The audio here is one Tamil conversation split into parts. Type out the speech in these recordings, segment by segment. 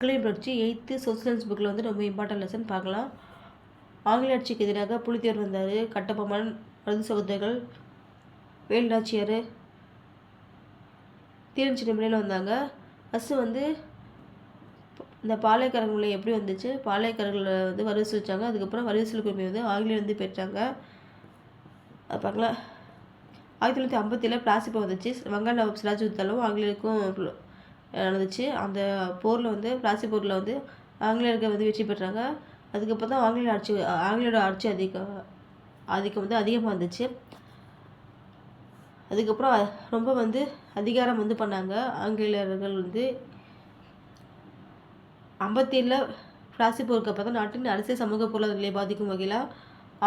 மக்களின் புரட்சி எயித்து சோசியல்ஸ் புக்கில் வந்து ரொம்ப இம்பார்ட்டன்ட் லெசன் பார்க்கலாம். ஆங்கில ஆட்சிக்கு எதிராக புலித்தேர் வந்தார். கட்டபொம்மன் மருது சகோதரர்கள் வேலுநாச்சியார் தீரஞ்சி நிலையில் வந்தாங்க. ஃபஸ்ட்டு வந்து இந்த பாளையக்காரங்களை எப்படி வந்துச்சு? பாளையக்காரர்களை வந்து வரி வச்சாங்க அதுக்கப்புறம் வரி வசூல் உரிமை வந்து ஆங்கிலேயர் வந்து பெற்றாங்க. அது பார்க்கலாம். ஆயிரத்தி தொள்ளாயிரத்தி ஐம்பத்தில பிளாசிப்போ வந்துச்சு. வங்காள நவாப் சிராஜுத்தாலும் ஆங்கிலேயருக்கும் நடந்துச்சு. அந்த போரில் வந்து பிளாசி போரில் வந்து ஆங்கிலேயர்கள் வந்து வெற்றி பெற்றாங்க. அதுக்கப்புறம் தான் ஆங்கிலேய ஆட்சி ஆங்கிலேயோட ஆட்சி அதிகம் ஆதிக்கம் வந்து அதிகமாக இருந்துச்சு. அதுக்கப்புறம் ரொம்ப வந்து அதிகாரம் வந்து பண்ணாங்க. ஆங்கிலேயர்கள் வந்து ஐம்பத்தேழில் பிளாசி போருக்கு அப்போ தான் நாட்டின் அரசியல் சமூக பொருளாதாரங்களை பாதிக்கும் வகையில்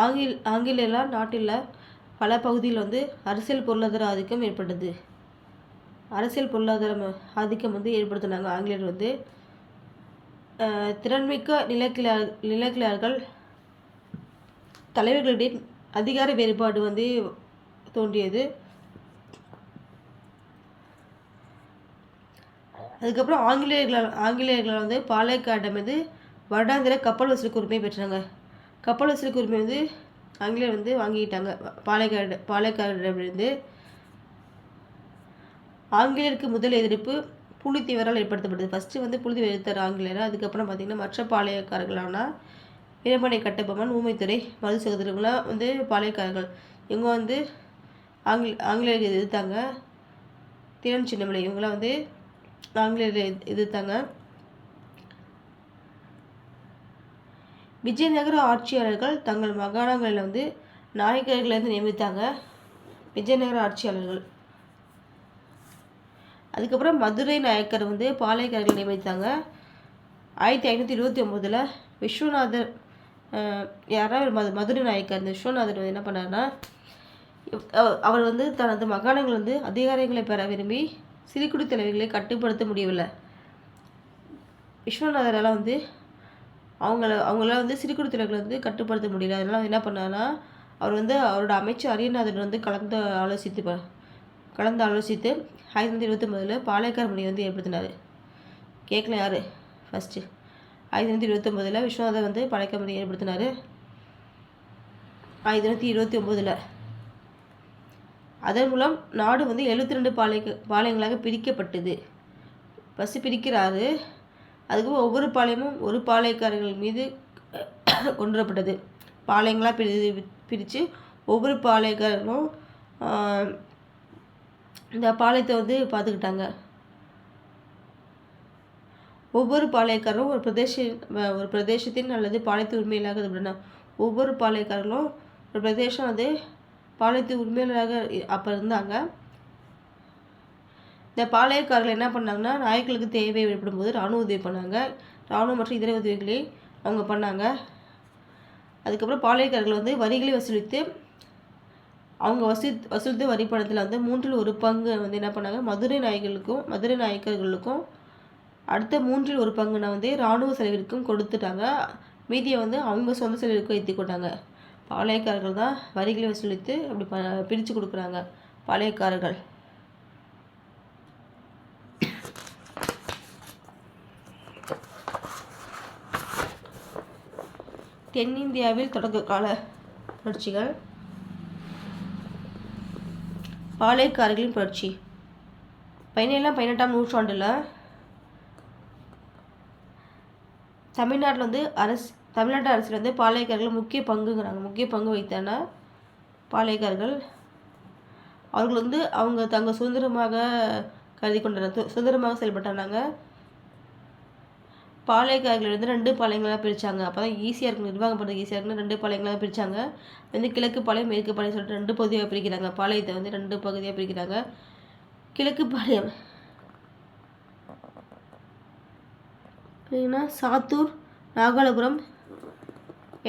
ஆங்கில ஆங்கிலேயர்களால் நாட்டில் பல பகுதியில் வந்து அரசியல் பொருளாதார ஆதிக்கம் ஏற்பட்டது. அரசியல் பொருளாதார ஆதிக்கம் வந்து ஏற்படுத்தினாங்க. ஆங்கிலேயர் வந்து திறன்மிக்க நிலக்கிழார் நிலக்கிழார்கள். தலைவர்களிடையே அதிகார வேறுபாடு வந்து தோன்றியது. அதுக்கப்புறம் ஆங்கிலேயர்களால் ஆங்கிலேயர்களால் வந்து பாளையக்காட்டம் வந்து வருடாந்திர கப்பல் வசூலுக்கு உரிமை பெற்றாங்க. கப்பல் வசூலுக்கு உரிமை வந்து ஆங்கிலேயர் வந்து வாங்கிக்கிட்டாங்க பாளையக்காடு பாளையக்காடிடமிருந்து ஆங்கிலேயருக்கு முதல் எதிர்ப்பு புலித்தீவரால் ஏற்படுத்தப்பட்டது. ஃபஸ்ட்டு வந்து புலித்தீவர் எதிர்த்தார் ஆங்கிலேயர். அதுக்கப்புறம் பார்த்திங்கன்னா மற்ற பாளையக்காரர்களான இளமனை கட்டபொம்மன் ஊமைத்துறை மது சகோதரர்கள்லாம் வந்து பாளையக்காரர்கள். இவங்க வந்து ஆங்கில ஆங்கிலேயர்கள் எதிர்த்தாங்க. திறன் சின்னமலை இவங்களாம் வந்து ஆங்கிலேயர் எதிர்த்தாங்க. விஜயநகர ஆட்சியாளர்கள் தங்கள் மாகாணங்களில் வந்து நாயக்கர்களை வந்து நியமித்தாங்க. விஜயநகர ஆட்சியாளர்கள். அதுக்கப்புறம் மதுரை நாயக்கர் வந்து பாளையக்காரர்கள் நியமித்தாங்க. ஆயிரத்தி ஐநூற்றி இருபத்தி ஒம்போதில் விஸ்வநாதர் யாராவது மது மதுரை நாயக்கர் இந்த விஸ்வநாதர் வந்து என்ன பண்ணார்னா அவர் வந்து தனது மகாணங்கள் வந்து அதிகாரங்களை பெற விரும்பி சிறுகுடி தலைவர்களை கட்டுப்படுத்த முடியவில்லை. விஸ்வநாதரால் வந்து அவங்கள அவங்களால் வந்து சிறுகுடி தலைவர்களை வந்து கட்டுப்படுத்த முடியல. அதனால் என்ன பண்ணார்னா அவர் வந்து அவரோட அமைச்சர் அரியநாதன் வந்து கலந்து ஆலோசித்து கலந்து ஆலோசித்து ஆயிரத்தி தொள்ளாயிரத்தி இருபத்தொம்போதில் பாளையக்கார மொழியை வந்து ஏற்படுத்தினார். கேட்கல யார்? ஃபஸ்ட்டு ஆயிரத்தி தொள்ளாயிரத்தி இருபத்தொம்போதில் விஸ்வநாதர் வந்து பாளையக்கார மொழியை ஏற்படுத்தினார். ஆயிரத்தி தொள்ளாயிரத்தி இருபத்தி ஒம்போதில் அதன் மூலம் நாடு வந்து எழுபத்தி ரெண்டு பாளைய பாளையங்களாக பிரிக்கப்பட்டது. ஃபஸ்ட்டு பிரிக்கிறாரு. அதுக்கப்புறம் ஒவ்வொரு பாளையமும் ஒரு பாளையக்காரர்கள் மீது கொண்டு வரப்பட்டது பாளையங்களாக பிரி பிரித்து ஒவ்வொரு பாளையக்காரர்களும் இந்த பாளையத்தை வந்து பார்த்துக்கிட்டாங்க ஒவ்வொரு பாளையக்காரரும் ஒரு பிரதேச ஒரு பிரதேசத்தின் அல்லது பாளையத்து உரிமையிலாக அப்படின்னா ஒவ்வொரு பாளையக்காரர்களும் ஒரு பிரதேசம் வந்து பாளையத்து உரிமையாளராக அப்போ இருந்தாங்க. இந்த பாளையக்காரர்கள் என்ன பண்ணாங்கன்னா நாயக்களுக்கு தேவை ஏற்படும் போது இராணுவ உதவி பண்ணாங்க. இராணுவம் மற்றும் இதர உதவிகளை அவங்க பண்ணாங்க. அதுக்கப்புறம் பாளையக்காரர்கள் வந்து வரிகளை வசூலித்து அவங்க வசூ வசூலித்த வரி பணத்தில் வந்து மூன்றில் ஒரு பங்கு வந்து என்ன பண்ணாங்க? மதுரை நாயகர்களுக்கும் மதுரை நாயக்கர்களுக்கும் அடுத்த மூன்றில் ஒரு பங்கு நான் வந்து இராணுவ செலவிற்கும் கொடுத்துட்டாங்க. மீதியை வந்து அவங்க சொந்த செலவிற்கும் ஏற்றி பாளையக்காரர்கள் தான் வரிகளை வசூலித்து அப்படி ப பிரித்து கொடுக்குறாங்க. பாளையக்காரர்கள். தென்னிந்தியாவில் தொடக்க கால புரட்சிகள் பாளையக்காரர்களின் புரட்சி. பதினேழாம் பதினெட்டாம் நூற்றாண்டில் தமிழ்நாட்டில் வந்து அரசு தமிழ்நாட்டு அரசில் வந்து பாளையக்காரர்கள் முக்கிய பங்குங்கிறாங்க. முக்கிய பங்கு வைத்தன பாளையக்காரர்கள் அவர்கள் வந்து அவங்க தங்கள் சுதந்திரமாக கருதி கொண்டனர். சுதந்திரமாக செயல்பட்டாங்க. பாளையக்காரர்கள் வந்து ரெண்டு பாளையங்களாக பிரித்தாங்க அப்போ தான் ஈஸியாக இருக்கும் நிர்வாகம் பண்ணுறது ஈஸியாக இருக்குன்னு ரெண்டு பாளையங்களாக பிரித்தாங்க வந்து கிழக்கு பாளையம் மேற்கு பாளையம் சொல்லிட்டு ரெண்டு பகுதியாக பிரிக்கிறாங்க. பாளையத்தை வந்து ரெண்டு பகுதியாக பிரிக்கிறாங்க. கிழக்கு பாளையம். பார்த்தீங்கன்னா சாத்தூர் நாகாலபுரம்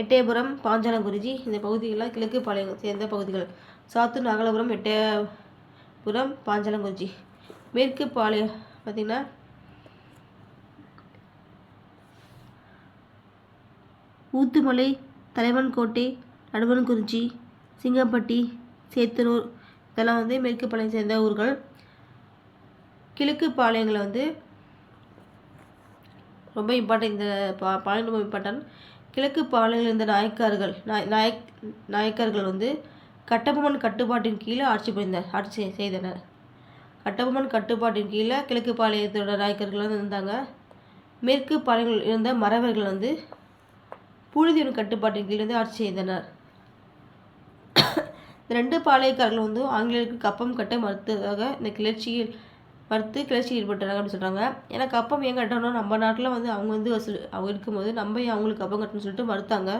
எட்டயபுரம் பாஞ்சாலங்குறிச்சி இந்த பகுதிகள்லாம் கிழக்கு பாளையம் சேர்ந்த பகுதிகள். சாத்தூர் நாகலபுரம் எட்டயபுரம் பாஞ்சாலங்குறிச்சி மேற்கு பாளையம் பார்த்திங்கன்னா ஊத்துமலை தலைவன்கோட்டை நடுவன்குறிச்சி சிங்கம்பட்டி சேத்தனூர். இதெல்லாம் வந்து மேற்கு பாளையம் சேர்ந்த ஊர்கள். கிழக்கு பாளையங்களை வந்து ரொம்ப இம்பார்ட்டன்ட் இந்த பா பாளையம் ரொம்ப இம்பார்ட்டன்ட் கிழக்கு பாளையங்களில் இருந்த நாயக்கார்கள் நாய் நாயக் நாயக்கர்கள் வந்து கட்டபொம்மன் கட்டுப்பாட்டின் கீழே ஆட்சி புரிந்தார் ஆட்சி செய்தனர். கட்டபொம்மன் கட்டுப்பாட்டின் கீழே கிழக்கு பாளையத்தோட நாயக்கர்கள் வந்து இருந்தாங்க. மேற்கு பாளையங்கள் இருந்த மறவர்கள் வந்து புழுதியின் கட்டுப்பாட்டின் கீழ் வந்து ஆட்சி செய்தனர். இந்த ரெண்டு பாளையக்காரர்கள் வந்து ஆங்கிலேயருக்கு கப்பம் கட்ட மறுத்ததாக இந்த கிளர்ச்சியில் மறுத்து கிளர்ச்சி ஈடுபட்டாங்க அப்படின்னு சொல்கிறாங்க ஏன்னா கப்பம் ஏன் கட்டணும் நம்ம நாட்டில் வந்து அவங்க வந்து வசூல் அவங்க இருக்கும்போது நம்ம ஏன் அவங்களுக்கு கப்பம் கட்டணும்னு சொல்லிட்டு மறுத்தாங்க.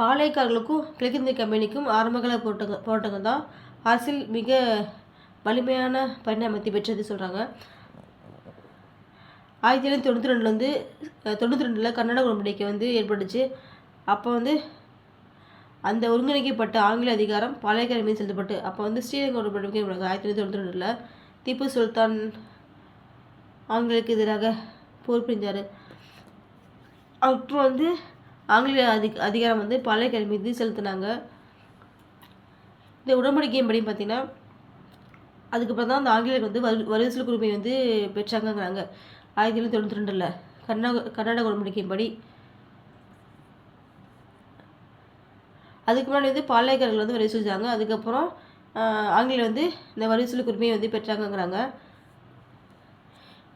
பாளையக்காரர்களுக்கும் கிழக்கிந்திய கம்பெனிக்கும் ஆரம்பகால போட்டங்க போராட்டங்கள் தான் அரசியல் மிக வலிமையான பரிணாமத்தை பெற்றது சொல்கிறாங்க ஆயிரத்தி தொள்ளாயிரத்தி தொண்ணூற்றி ரெண்டுலேருந்து தொண்ணூற்றி ரெண்டில் கர்நாடக உடன்படிக்கை வந்து ஏற்பட்டுச்சு. அப்போ வந்து அந்த ஒருங்கிணைக்கப்பட்ட ஆங்கில அதிகாரம் பாளையக்கார மீது செலுத்தப்பட்டு அப்போ வந்து ஸ்ரீரங்க உடன்படிக்கை ஆயிரத்தி தொள்ளாயிரத்தி தொண்ணூற்றி ரெண்டில் திப்பு சுல்தான் ஆங்கிலேயருக்கு எதிராக போர் புரிஞ்சார் அப்புறம் வந்து ஆங்கிலேய அதி அதிகாரம் வந்து பாளையக்கார மீது செலுத்தினாங்க. இந்த உடன்படிக்கையின்படி பார்த்திங்கன்னா அதுக்கப்புறம் தான் அந்த ஆங்கிலேயர் வந்து வரு வரிசல் உரிமை வந்து பெற்றாங்கங்கிறாங்க. ஆயிரத்தி தொள்ளாயிரத்தி தொண்ணூற்றி ரெண்டில் கர்நாடக கர்நாடக உடன்படிக்கையின்படி அதுக்கு முன்னாடி வந்து பாளையக்காரர்கள் வந்து வரி செஞ்சாங்க. அதுக்கப்புறம் ஆங்கிலேயர் வந்து இந்த வரிசூலுக்கு உரிமையை வந்து பெற்றாங்கங்கிறாங்க.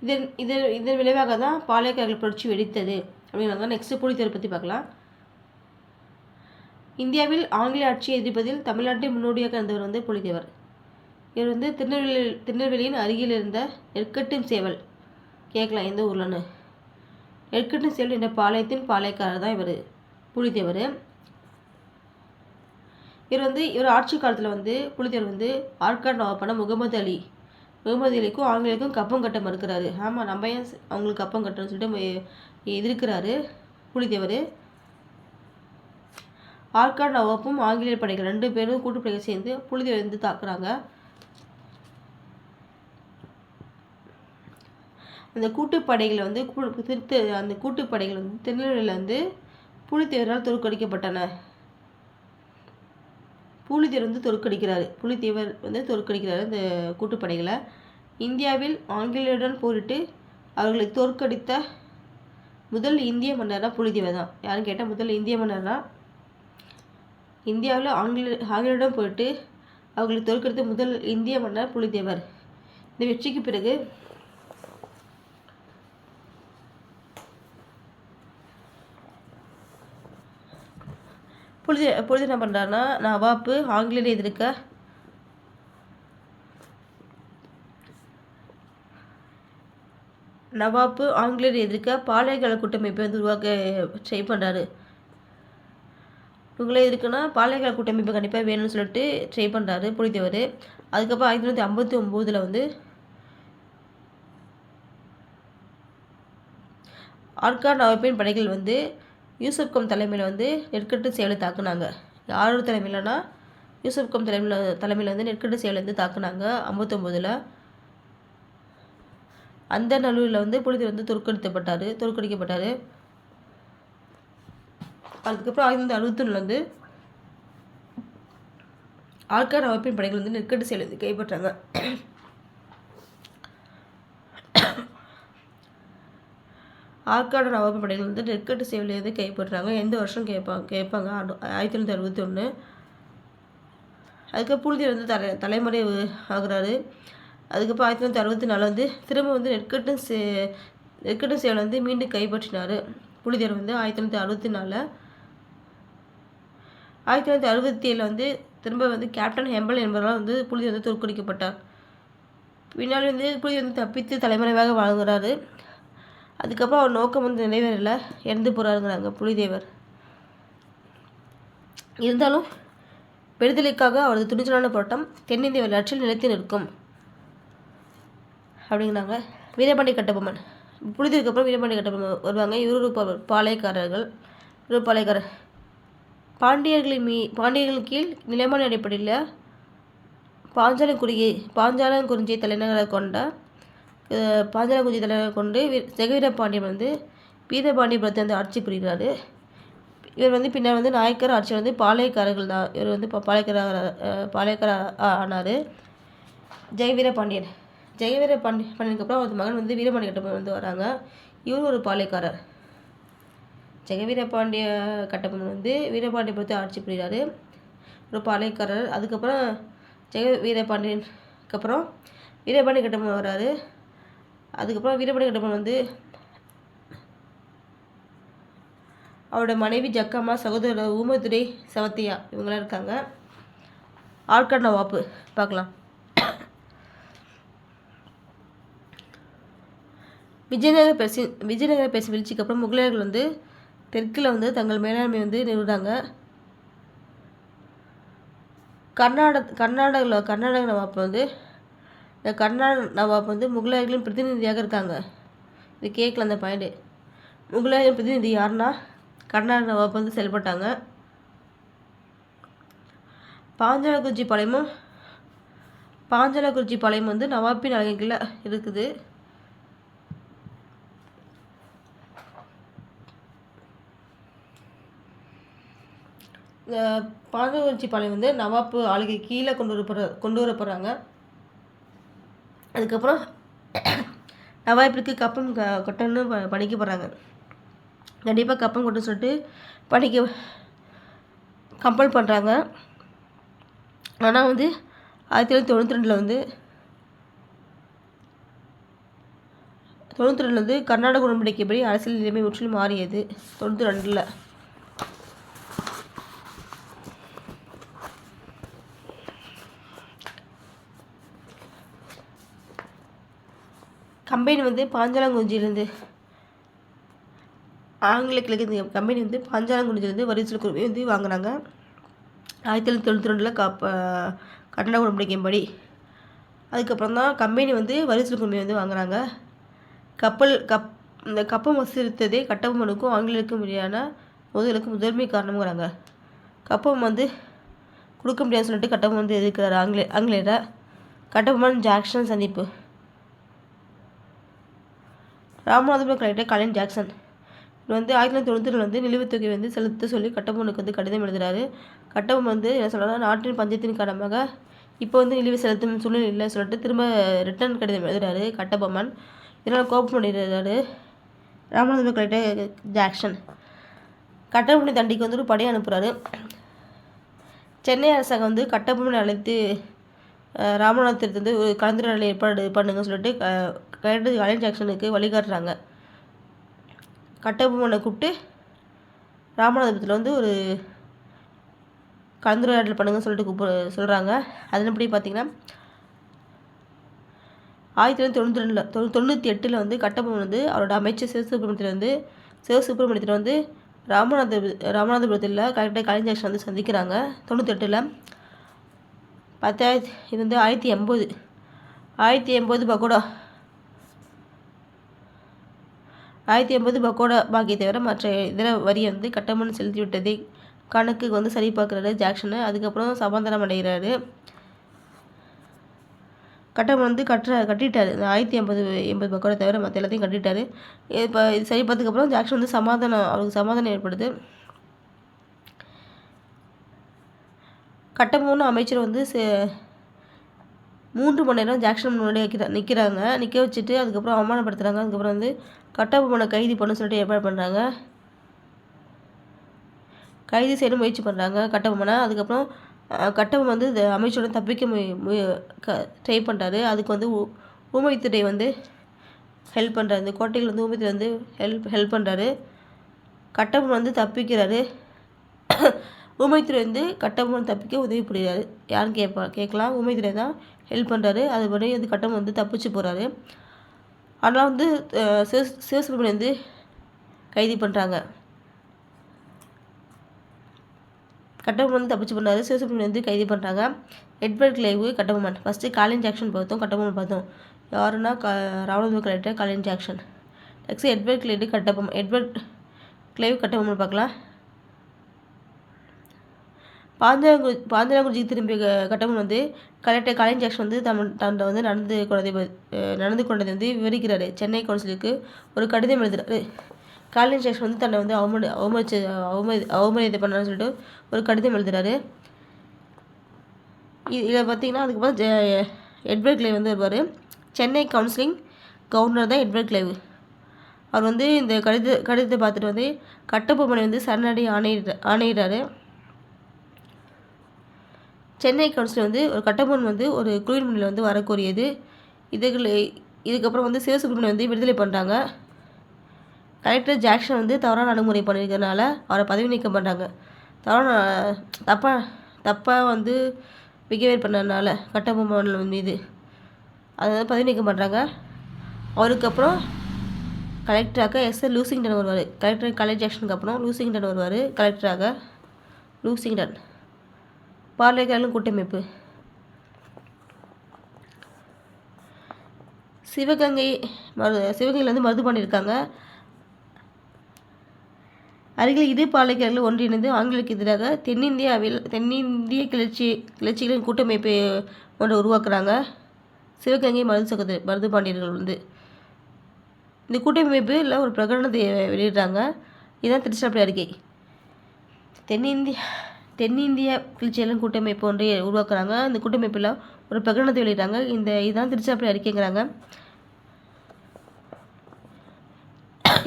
இதன் இதன் இதன் விளைவாக தான் பாளையக்காரர்கள் புரட்சி வெடித்தது அப்படிங்கிறாங்க. நெக்ஸ்ட் புலித்தேவர் பற்றி பார்க்கலாம். இந்தியாவில் ஆங்கில ஆட்சியை எதிர்ப்பதில் தமிழ்நாட்டின் முன்னோடியாக இருந்தவர் வந்து புலித்தேவர். இவர் வந்து திருநெல்வேலி திருநெல்வேலியின் அருகில் இருந்த எற்கட்டும் சேவல். கேட்கலாம் எந்த ஊர்லன்னு? நெற்கட்டும் செல்வி என்ற பாளையத்தின் பாளையக்காரர் தான் இவர் புலித்தேவர். இவர் வந்து இவர் ஆட்சி காலத்தில் வந்து புலித்தேவர் வந்து ஆற்காடு நவாப்பான முகமது அலி. முகமது அலிக்கும் ஆங்கிலேயருக்கும் கப்பம் கட்ட மறுக்கிறாரு. ஆமாம் நம்ம ஏன் அவங்களுக்கு கப்பம் கட்டணும்னு சொல்லிட்டு எதிர்க்கிறாரு புலித்தேவர். ஆற்காடு நவாப்பும் ஆங்கிலேயர் படைகள் ரெண்டு பேரும் கூட்டுப்படைகள் சேர்ந்து புலித்தேவர் வந்து தாக்குறாங்க. அந்த கூட்டுப்படைகளை வந்து திருத்து அந்த கூட்டுப்படைகள் வந்து திருநெல்வேலியில் வந்து புலித்தேவரால் தோற்கடிக்கப்பட்டன. புலித்தேவர் வந்து தோற்கடிக்கிறார். புலித்தேவர் வந்து தோற்கடிக்கிறார் அந்த கூட்டுப்படைகளை. இந்தியாவில் ஆங்கிலேயருடன் போரிட்டு அவர்களை தோற்கடித்த முதல் இந்திய மன்னர்னா புலித்தேவர் தான். யாரும் கேட்டால் முதல் இந்திய மன்னர்னா இந்தியாவில் ஆங்கில ஆங்கிலேயருடன் போயிட்டு அவர்களை தோற்கடித்த முதல் இந்திய மன்னர் புலித்தேவர். இந்த வெற்றிக்கு பிறகு பொழுது பொழுது என்ன பண்ணுறாருன்னா நவாப்பு ஆங்கிலேயர் எதிர்க்க நவாப்பு ஆங்கிலேயர் எதிர்க்க பாளையகால கூட்டமைப்பை வந்து உருவாக்க ட்ரை பண்ணுறாரு இவங்களே இருக்குன்னா பாளையகால கூட்டமைப்பு கண்டிப்பாக வேணும்னு சொல்லிட்டு ட்ரை பண்ணுறாரு புரித்தவர் அதுக்கப்புறம் ஆயிரத்தி தொள்ளாயிரத்தி ஐம்பத்தி ஒம்போதில் வந்து ஆர்காட் நவாப்பின் படைகள் வந்து யூசுப்கம் தலைமையில் வந்து நெற்கட்டு செயலை தாக்குனாங்க. யாரோட தலைமையிலனா யூசுப்கம் தலைமையில் தலைமையில் வந்து நெற்கட்டு செயலை வந்து தாக்குனாங்க ஐம்பத்தொம்போதில். அந்த நல்லூரில் வந்து புலிதர் வந்து தோற்கடிக்கப்பட்டார் தோற்கடிக்கப்பட்டார். அதுக்கப்புறம் ஆயிரத்தி தொள்ளாயிரத்தி அறுபத்தொன்னில் வந்து ஆழ்கார் அமைப்பின் படைகள் வந்து நெற்கட்டு செயலை வந்து கைப்பற்றாங்க. ஆற்காடு நவாபு படைகள் வந்து நெற்கட்டு சேவையிலேருந்து கைப்பற்றுறாங்க? எந்த வருஷம் கேட்பாங்க? கேட்பாங்க ஆயிரத்தி தொள்ளாயிரத்தி அறுபத்தி ஒன்று அதுக்கப்புறம் புழுதியில் வந்து தலை தலைமுறை ஆகுறாரு. அதுக்கப்புறம் ஆயிரத்தி தொள்ளாயிரத்தி அறுபத்தி நாலு வந்து திரும்ப வந்து நெற்கட்டு சே நெற்கட்டு சேவலை வந்து மீண்டும் கைப்பற்றினார். புழுதியர் வந்து ஆயிரத்தி தொள்ளாயிரத்தி அறுபத்தி நாலில். ஆயிரத்தி தொள்ளாயிரத்தி அறுபத்தி ஏழில் வந்து திரும்ப வந்து கேப்டன் ஹெம்பல் என்பவரால் வந்து புழுதி வந்து தோற்கடிக்கப்பட்டார். பின்னால் வந்து புழுதி வந்து தப்பித்து தலைமுறைவாக வாழ்கிறாரு. அதுக்கப்புறம் அவர் நோக்கம் வந்து நிறைவேறலை. இறந்து போகிறாருங்கிறாங்க புலிதேவர். இருந்தாலும் விடுதலைக்காக அவரது துணிச்சலான போராட்டம் தென்னிந்திய வரலாற்றில் நிலைத்து நிற்கும். அப்படிங்கிறாங்க. வீரபாண்டி கட்டபொம்மன். புனிதருக்கு அப்புறம் வீரபாண்டி கட்டபொம்மன் வருவாங்க. இவரு பாளையக்காரர்கள். இவரு பாளையக்காரர். பாண்டியர்களின் மீ பாண்டியர்கள் கீழ் நிலைமான அடிப்படையில் பாஞ்சாலங்குடியை பாஞ்சாலங்குறிஞ்சியை தலைநகராக கொண்ட பாஞ்சாலங்குறிச்சி தலைவரை கொண்டு செகவீர பாண்டியன் வந்து பீதபாண்டியபுரத்தை வந்து ஆட்சி புரிகிறாரு. இவர் வந்து பின்னர் வந்து நாயக்கர் ஆட்சி வந்து பாளையக்காரர்கள் தான். இவர் வந்து இப்போ பாளையக்கார பாளையக்கார ஆனார். ஜெயவீரபாண்டியன் ஜெயவீர பாண்டி பாண்டியனுக்கு அப்புறம் அவர் மகன் வந்து வீரபாண்டிய கட்டபொம்மன் வந்து வராங்க. இவர் ஒரு பாளையக்காரர். ஜெய பாண்டிய கட்டபொம்மன் வந்து வீரபாண்டியபுரத்தை ஆட்சி புரிகிறாரு. ஒரு பாளையக்காரர். அதுக்கப்புறம் ஜெய வீரபாண்டியனுக்கு அப்புறம் வீரபாண்டிய கட்டபொம்மன் வராரு. அதுக்கப்புறம் வீரபட கடம்பன் வந்து அவரோட மனைவி ஜக்கம்மா சகோதரர் ஊமதுரை சவத்தியா இவங்களாம் இருக்காங்க. ஆற்காடு வாப்பு பார்க்கலாம். விஜயநகர பேசி விஜயநகர பேசி வீழ்ச்சிக்கு அப்புறம் முகலாயர்கள் வந்து தெற்கில் வந்து தங்கள் மேலாண்மை வந்து நிறுவினாங்க கர்நாடக கர்நாடகில் கர்நாடக வாப்பு வந்து இந்த கர்நாடக நவாப் வந்து முகலாயர்களின் பிரதிநிதியாக இருக்காங்க. இது கேட்கல அந்த பாயிண்ட்டு முகலாயர் பிரதிநிதி யாருன்னா? கர்நாடக நவாப் வந்து செயல்பட்டாங்க. பாஞ்சாலக்குறிச்சி பாளையமும் பாஞ்சாலக்குறிச்சி பாளையம் வந்து நவாப்பின் அழகில் இருக்குது. இந்த பாஞ்சாலக்குறிச்சி பாளையம் வந்து நவாப்பு ஆளுகை கீழே கொண்டு வரப்படுற கொண்டு வரப்போகிறாங்க அதுக்கப்புறம் நவாப்பிற்கு கப்பம் க கொட்டணும்னு ப பணிக்க போகிறாங்க கண்டிப்பாக கப்பம் கொட்ட சொல்லிட்டு பணிக்க கம்பல் பண்ணுறாங்க ஆனால் வந்து ஆயிரத்தி தொள்ளாயிரத்தி தொண்ணூற்றி ரெண்டில் வந்து தொண்ணூற்றி ரெண்டில் வந்து கர்நாடக உடன்படிக்கைப்படி அரசியல் நிலைமை முற்றிலும் மாறியது தொண்ணூற்றி ரெண்டில். கம்பெனி வந்து பாஞ்சாலங்குறிஞ்சியிலேருந்து ஆங்கில கிழக்கு கம்பெனி வந்து பாஞ்சாலங்குறிஞ்சிலேருந்து வரிசல் சுலுக்குரிமை வந்து வாங்கினாங்க ஆயிரத்தி தொள்ளாயிரத்தி தொண்ணூற்றி ரெண்டில் கப்ப கட்டண உடன்படிக்கையின்படி அதுக்கப்புறம் தான் கம்பெனி வந்து வரிசல் சுலுக்குரிமை வந்து வாங்குறாங்க. கப்பல் கப் இந்த கப்பம் வசித்ததே கட்டபொம்மனுக்கும் ஆங்கிலேயருக்கும் இடையான மோதலுக்கு முதன்மை காரணம்ங்கிறாங்க. கப்பம் வந்து கொடுக்க முடியாதுன்னு சொல்லிட்டு கட்டபொம்மன் வந்து எதிர்க்கிறார். ஆங்கிலே ஆங்கிலேயரை. கட்டபொம்மன் ஜாக்சன் சந்திப்பு. Ramanathapuram collector Colin Jackson. இவர் வந்து ஆயிரத்தி தொள்ளாயிரத்தி தொண்ணூற்றி வந்து நிலுவைத் தொகை வந்து செலுத்த சொல்லி கட்டபொம்மனுக்கு வந்து கடிதம் எழுதுறாரு. கட்டபொம்மன் வந்து என்ன சொல்லலாம் நாட்டின் பஞ்சத்தின் காரணமாக இப்போ வந்து நிலுவை செலுத்தும் சூழ்நிலை இல்லை சொல்லிட்டு திரும்ப ரிட்டர்ன் கடிதம் எழுதுறாரு கட்டபொம்மன் இதனால் கோபம் அடைகிறாரு ராமநாதபுரம் கலெக்டர் ஜாக்சன். கட்டபொம்மனை தண்டிக்கு வந்து ஒரு படையை அனுப்புகிறாரு சென்னை அரசாங்கம் வந்து கட்டபொம்மனை அழைத்து ராமநாதபுரத்து வந்து ஒரு கலந்துரையாடலை ஏற்பாடு பண்ணுங்க சொல்லிட்டு கலெக்டர் கலைஞர் ஜாக்சனுக்கு வழிகாட்டுறாங்க. கட்டபொம்மனை கூப்பிட்டு ராமநாதபுரத்தில் வந்து ஒரு கலந்துரையாடல் பண்ணுங்கன்னு சொல்லிட்டு கூப்பிட சொல்கிறாங்க அதன்படி பார்த்திங்கன்னா ஆயிரத்தி தொள்ளாயிரத்தி தொண்ணூற்றி ரெண்டில் தொண்ணூ தொண்ணூற்றி எட்டில் வந்து கட்டபொம்மன் வந்து அவரோட அமைச்சர் சிவசுப்ரமணியத்தில் வந்து சிவசுப்ரமணியத்தில் வந்து ராமநாதபுரம் ராமநாதபுரத்தில் கரெக்டாக கலைஞர் வந்து சந்திக்கிறாங்க. தொண்ணூற்றி எட்டில் பத்தாயிரத்தி இது வந்து ஆயிரத்தி எண்பது ஆயிரத்தி எண்பது பக்கோடா ஆயிரத்தி எண்பது பக்கோடா பாக்கியை தவிர மற்ற இதர வரியை வந்து கட்டமன் செலுத்தி கணக்கு கணக்குக்கு வந்து சரி பார்க்குறாரு ஜாக்சனு. அதுக்கப்புறம் சமாதானம் அடைகிறாரு. கட்டமன் வந்து கட்டுற கட்டிட்டாரு. இந்த ஆயிரத்தி ஐம்பது எண்பது பக்கோட தவிர மற்ற எல்லாத்தையும் கட்டிட்டாரு. இப்போ இது சரி பார்த்ததுக்கப்புறம் ஜாக்சன் வந்து சமாதானம் அவருக்கு சமாதானம் ஏற்படுது. கட்டமுன்னு அமைச்சர் வந்து மூன்று மணி நேரம் ஜாக்ஷன் முன்னாடி வைக்கிற நிற்கிறாங்க நிற்க வச்சுட்டு அதுக்கப்புறம் அவமானப்படுத்துகிறாங்க அதுக்கப்புறம் வந்து கட்டபொமனை கைதி பண்ண சொல்லிட்டு ஏற்பாடு பண்ணுறாங்க கைது செய்ய முயற்சி பண்ணுறாங்க கட்டபொம்மனை அதுக்கப்புறம் கட்டபொம்மன் வந்து இந்த அமைச்சரோட தப்பிக்க முய ட்ரை பண்ணுறாரு அதுக்கு வந்து ஊமைத்துறை வந்து ஹெல்ப் பண்ணுறாரு இந்த கோட்டையில் வந்து ஊமைத்துறை வந்து ஹெல்ப் ஹெல்ப் பண்ணுறாரு கட்டபொம்மன் வந்து தப்பிக்கிறாரு. ஊமைத்துறை வந்து கட்டபொம்மன் தப்பிக்க உதவி புரிகிறாரு. யாருன்னு கேட்பா கேட்கலாம். ஊமைத்துறை தான் ஹெல்ப் பண்ணுறாரு அதுபடி வந்து கட்டம் வந்து தப்பிச்சு போகிறாரு ஆனால் வந்து சிவ சிவசுப்ரமணியம் வந்து கைது பண்ணுறாங்க கட்டபொம்மன் வந்து தப்பிச்சு பண்ணாரு சிவசுப்ரமணியம் வந்து கைது பண்ணுறாங்க Edward Clive Kattabomman first Colin Jackson பார்த்தோம். கட்டபொம்மன் பார்த்தோம். யாருன்னா க Ramanathapuram collector Colin Jackson. Next Edward Clive Kattabomman Edward Clive Kattabomman பார்க்கலாம். பாஞ்சாலங்குடி பாஞ்சாலங்குறிச்சிக்கு திரும்பிய கட்டபொம்மன் வந்து கலெக்டர் கலைஞர் ஜாக்சன் வந்து தம் தன்னை வந்து நடந்து கொண்டதை நடந்து கொண்டதை வந்து விவரிக்கிறாரு. சென்னை கவுன்சிலுக்கு ஒரு கடிதம் எழுதுறாரு. காலின் ஜாக்சன் வந்து தன்னை வந்து அவமதி அவமதிச்சு அவமதி அவமரியாதை பண்ணான்னு சொல்லிட்டு ஒரு கடிதம் எழுதுறாரு. இதில் பார்த்தீங்கன்னா அதுக்கப்புறம் எட்வர்ட் கிளைவ் வந்து வருவார். சென்னை கவுன்சிலிங் கவர்னர் தான் எட்வர்ட் கிளைவ் அவர் வந்து இந்த கடித கடிதத்தை பார்த்துட்டு வந்து கட்டபொம்மனை வந்து சரணடை ஆணையிட ஆணையிடுறாரு. சென்னை கவுன்சில் வந்து ஒரு கட்டபொன் வந்து ஒரு குளிர் குளிர்முனையில் வந்து வரக்கூடியது இதுகளை இதுக்கப்புறம் வந்து சிவசுப்ரமணியம் வந்து விடுதலை பண்ணுறாங்க கலெக்டர் ஜாக்சன் வந்து தவறான அணுகுமுறை பண்ணியிருக்கறனால அவரை பதவி நீக்கம் பண்ணுறாங்க தவறான தப்பாக தப்பாக வந்து பிகேவியர் பண்ணதுனால கட்டபொம்மன் மீது அதை வந்து பதவி நீக்கம் பண்ணுறாங்க அவருக்கு அப்புறம் கலெக்டராக எஸ் எல் லூசிங்டன் வருவார். கலெக்டர் கலெக்ட் ஜாக்சனுக்கு அப்புறம் லூசிங்டன் வருவார். கலெக்டராக லூசிங்டன் பார்லைக்காரர்களும் கூட்டமைப்பு. சிவகங்கை மரு சிவகங்கையில் வந்து மருதுபாண்டி அருகில் இரு பாலைக்காரர்கள் ஒன்றிணைந்து ஆங்கிலருக்கு எதிராக தென்னிந்தியாவில் தென்னிந்திய கிளர்ச்சி கிளர்ச்சிகளின் கூட்டமைப்பை ஒன்று உருவாக்குறாங்க. சிவகங்கை மருது சகோதரி மருது பாண்டியர்கள் வந்து. இந்த கூட்டமைப்பில் ஒரு பிரகடனத்தை வெளியிடுறாங்க. இதுதான் திருச்சிராப்பள்ளி அறிக்கை. தென்னிந்திய தென்னிந்திய கிளர்ச்சியாளர் கூட்டமைப்பு ஒன்றை உருவாக்குறாங்க. இந்த கூட்டமைப்பில் ஒரு பிரகடனத்தை வெளியிட்டாங்க இந்த இதுதான் திருச்சிராப்பள்ளி அறிக்கைங்கிறாங்க.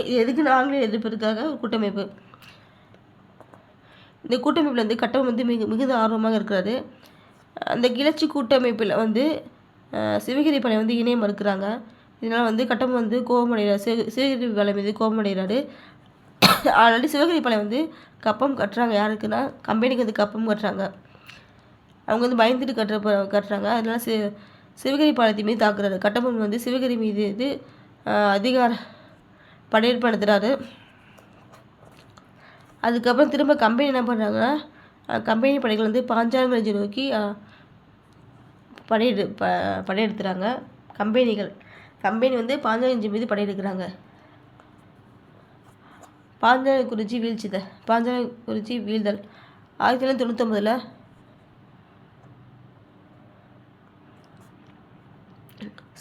இது எதுக்கு நாங்களே எதிர்ப்பதற்காக ஒரு கூட்டமைப்பு? இந்த கூட்டமைப்பில் வந்து கட்டம் வந்து மிக மிகுந்த ஆர்வமாக இருக்கிறாரு. அந்த கிளர்ச்சி கூட்டமைப்பில் வந்து சிவகிரி படை வந்து இணைய மறுக்கிறாங்க. இதனால் வந்து கட்டம் வந்து கோபமடைகிறார். சிவ சிவகிரி பலை மீது கோபமடைகிறாரு. ஆல்ரெடி சிவகிரி பாளையம் வந்து கப்பம் கட்டுறாங்க. யாருக்குன்னா கம்பெனிக்கு வந்து கப்பம் கட்டுறாங்க. அவங்க வந்து பயந்துட்டு கட்டுற கட்டுறாங்க. அதனால சி சிவகிரி பாளையத்தின் மீது தாக்குறாரு. கட்டபொம்மன் வந்து சிவகிரி மீது இது அதிகார படையெடுப்பு நடத்துகிறாரு அதுக்கப்புறம் திரும்ப கம்பெனி என்ன பண்ணுறாங்கன்னா கம்பெனி படைகள் வந்து பாஞ்சாலங்கஞ்சி நோக்கி படையெடு ப படையெடுத்துறாங்க. கம்பெனிகள் கம்பெனி வந்து பாஞ்சாலஞ்சி மீது படையெடுக்கிறாங்க. பாஞ்சாலங்குறிச்சி வீழ்ச்சித பாஞ்சாலங்குறிச்சி வீழ்தல். ஆயிரத்தி தொள்ளாயிரத்தி தொண்ணூத்தொம்பதில்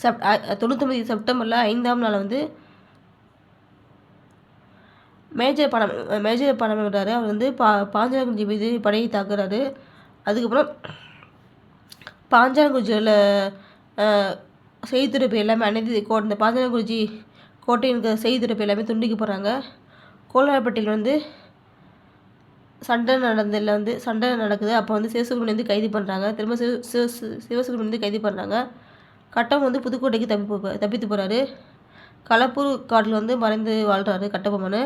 செப் தொண்ணூத்தொம்பது செப்டம்பரில் ஐந்தாம் நாள் வந்து மேஜர் படம் மேஜர் படம் விடுறாரு அவர் வந்து பா பாஞ்சாலங்குறிச்சி மீது படையை தாக்குறாரு. அதுக்கப்புறம் பாஞ்சாலங்குறிச்சியில் செய்தித்துறைப்பு எல்லாமே அனைத்து கோ இந்த பாஞ்சாலங்குறிச்சி கோட்டையின் செய்தித்துறைப்பு எல்லாமே துண்டிக்கப்படுறாங்க கோலாரப்பட்டியில் வந்து சண்டை நடந்ததில் வந்து சண்டை நடக்குது. அப்போ வந்து சிவசுப்ரமணியம் வந்து கைது பண்ணுறாங்க திரும்ப சிவ சிவ சிவசுப்ரமணியம் வந்து கைது பண்ணுறாங்க கட்டம் வந்து புதுக்கோட்டைக்கு தப்பி போ தப்பித்து போகிறாரு களப்பூர் காட்டில் வந்து மறைந்து வாழ்கிறாரு கட்டபொம்மன்.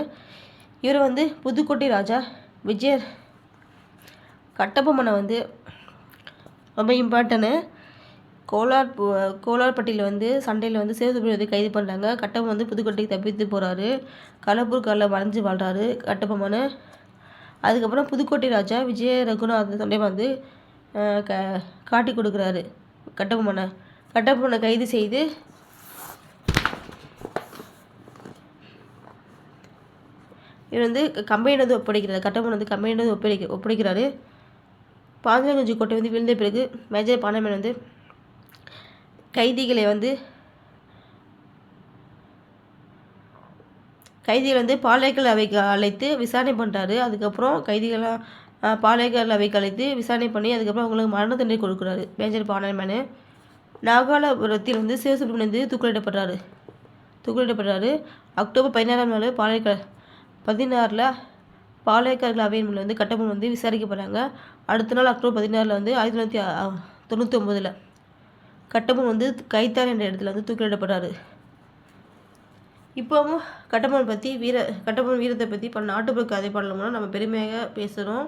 இவர் வந்து புதுக்கோட்டை ராஜா விஜயர். கட்டபொம்மனை வந்து ரொம்ப இம்பார்ட்டனு கோலார் கோலார்பட்டியில் வந்து சண்டையில் வந்து சேதுபதி வந்து கைது பண்ணுறாங்க கட்டபொம்மன் வந்து புதுக்கோட்டைக்கு தப்பித்து போகிறாரு களப்பூர் காலில் மறைஞ்சு வாழ்கிறாரு கட்டபொம்மன். அதுக்கப்புறம் புதுக்கோட்டை ராஜா விஜய ரகுநாத சண்டை வந்து க காட்டி கொடுக்குறாரு கட்டபொம்மனை. கட்டபொம்மனை கைது செய்து இவர் வந்து கம்பெனி வந்து ஒப்படைக்கிறார். கட்டபொம்மன் வந்து கம்பெனி வந்து ஒப்படைக்க ஒப்படைக்கிறாரு. பாஞ்சலகுஞ்சி கோட்டை வந்து விழுந்த பிறகு மேஜர் பாண்டமன் வந்து கைதிகளை வந்து கைதிகள் வந்து பாளையக்கல் அவைக்கு அழைத்து விசாரணை பண்ணுறாரு அதுக்கப்புறம் கைதிகளாக பாளையக்கல் அவைக்கு அழைத்து விசாரணை பண்ணி அதுக்கப்புறம் அவங்களுக்கு மரண தண்டனை கொடுக்குறாரு. மேஜர் பானர்மேனு நாகாலபுரத்தில் வந்து சிவசுப்ரமணியன் வந்து தூக்கிலிடப்படுறாரு. தூக்கிலிடப்படுறாரு. அக்டோபர் பதினாறாம் நாள் பாளையக்கல் பதினாறில் பாளையக்காரர்கள் அவையின் முன்னில் வந்து கட்டபொம்மன் வந்து விசாரிக்கப்படுறாங்க. அடுத்த நாள் அக்டோபர் பதினாறில் வந்து ஆயிரத்தி தொள்ளாயிரத்தி தொண்ணூற்றி ஒம்போதில் கட்டபொம்மன் வந்து கைத்தார் என்ற இடத்துல வந்து தூக்கிலிடப்படுறாரு இப்போவும் கட்டபொம்மன் பற்றி வீர கட்டபொம்மன் வீரத்தை பற்றி பல நாட்டுப்புற கதை பாடல் மூலம் நம்ம பெருமையாக பேசுகிறோம்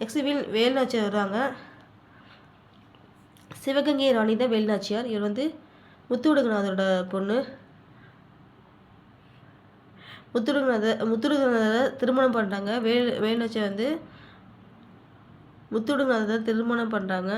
நெக்ஸ்ட் வேல் வேலுநாச்சியார் வர்றாங்க. சிவகங்கை ராணி தான் வேலுநாச்சியார். இவர் வந்து முத்துவிடுகநாதரோட பொண்ணு. முத்துடுகநாதர் முத்துடுகநாதரை திருமணம் பண்ணுறாங்க வேல் வேலுநாச்சியார் வந்து முத்துடுகநாதரை திருமணம் பண்ணுறாங்க